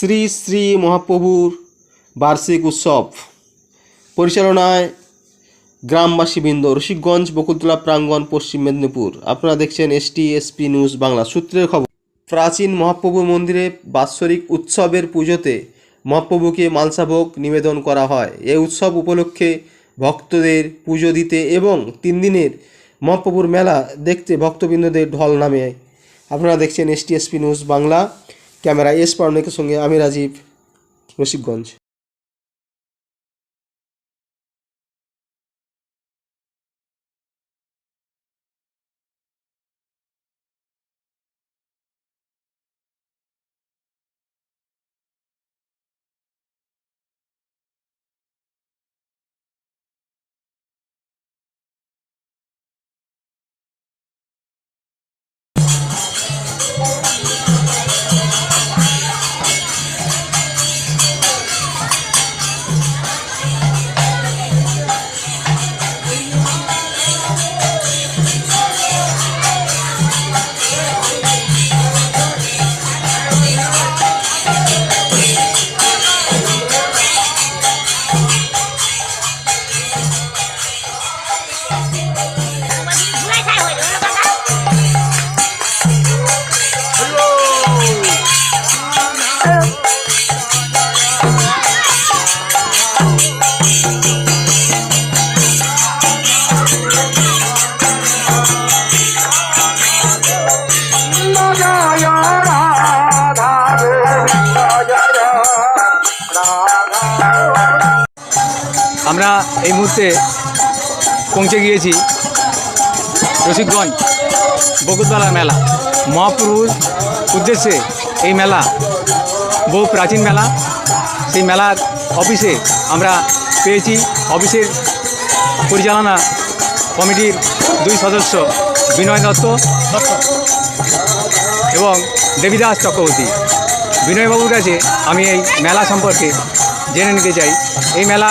শ্রী শ্রী মহাপ্রভুর বার্ষিক উৎসব। পরিচালনায় গ্রামবাসীবৃন্দ রসিকগঞ্জ বকুলতলা প্রাঙ্গণ, পশ্চিম মেদিনীপুর। আপনারা দেখছেন এসটি এসপি নিউজ বাংলা। সূত্রের খবর, প্রাচীন মহাপ্রভু মন্দিরে বাৎসরিক উৎসবের পুজোতে মহাপ্রভুকে মালসাভোগ নিবেদন করা হয়। এই উৎসব উপলক্ষে ভক্তদের পুজো দিতে এবং তিন দিনের মহাপ্রভুর মেলা দেখতে ভক্তবৃন্দদের ঢল নামে। আপনারা দেখছেন এসটিএসপি নিউজ বাংলা। ক্যামেরা এস পারণিকের সঙ্গে আমি রাজীব রসিকগঞ্জ আমরা এই মুহূর্তে পৌঁছে গিয়েছি রসিকগঞ্জ বকুতলা মেলা। মহাপুরুষ উদ্দেশ্যে এই মেলা, বহু প্রাচীন মেলা। সেই মেলার অফিসে আমরা পেয়েছি। অফিসের পরিচালনা কমিটির দুই সদস্য বিনয় দত্ত এবং দেবীদাস চক্রবর্তী। বিনয়বাবুর কাছে আমি এই মেলা সম্পর্কে জেনে নিতে চাই। এই মেলা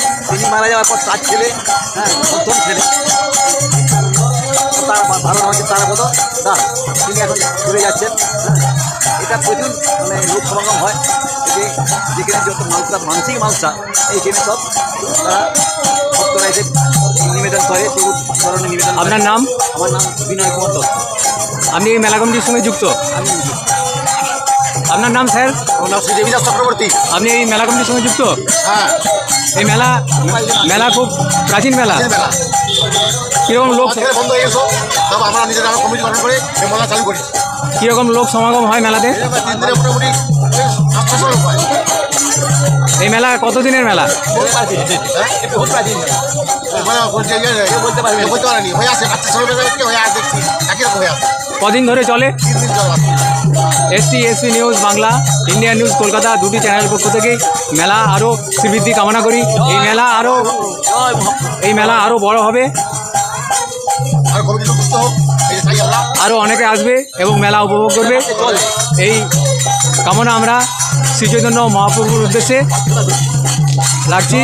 তিনি মারা যাওয়ার পর তার ছেলে হ্যাঁ প্রথম ছেলে। তার ভালো নাম হচ্ছে তারাপদ দাস তিনি এখন ঘুরে যাচ্ছেন। হ্যাঁ এটা প্রচুর মানে লোক সমাগম হয়। এতে যেখানে যত মালসা মানসিক মালসা এইখানে সব তারা ভক্তরা এসে নিবেদন করে প্রভু চরণে নিবেদন আপনার নাম? আমার নাম বিনয় কুমার দত্ত। আপনি এই মেলা কমিটির সঙ্গে যুক্ত? আমি আপনার নাম স্যার? আমার নাম শ্রী দেবীদাস চক্রবর্তী। আপনি এই মেলা কমিটির সঙ্গে যুক্ত? হ্যাঁ। এই মেলা মেলা খুব প্রাচীন মেলা। কীরকম লোক বন্ধ হয়ে গেছো তবে আমরা নিজেরা আমরা কমিটি গঠন করে এই মেলা চালু করি। কীরকম লোক সমাগম হয় মেলাতে? তিন দিনে মোটামুটি সাতশো লোক হয়। এই মেলা কতদিনের মেলা? হ্যাঁ? মানে বলতে বলতে বলতে পারেনি। হয়ে আছে ছোটো হয়ে আছে একই রকম হয়ে আছে। কদিন ধরে চলে। ST SP news Bangla, India news Kolkata দুটি চ্যানেলের পক্ষ থেকে মেলা আরও শ্রীবৃদ্ধি কামনা করি। এই মেলা আরও এই মেলা আরও বড় হবে। আরও অনেকে আসবে এবং মেলা উপভোগ করবে। এই কামনা আমরা শ্রীচৈতন্য মহাপ্রভুর উদ্দেশ্যে রাখছি।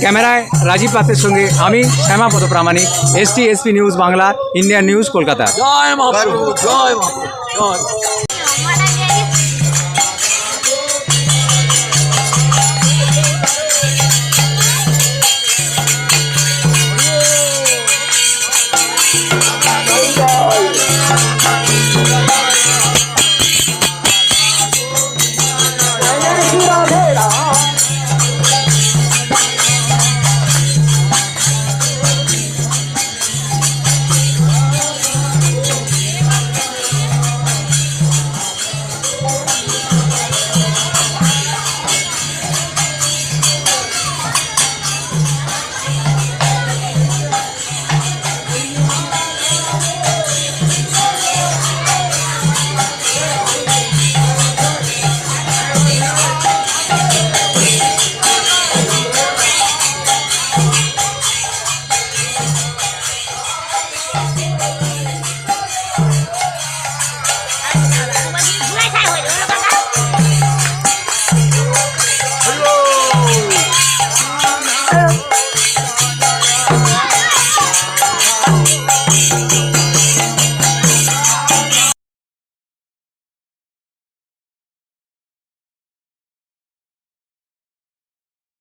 ক্যামেরায় রাজীব পাত্রের সঙ্গে আমি Shyamapada Pramanik ST SP news Bangla Indian news Kolkata. জয় জয় জয়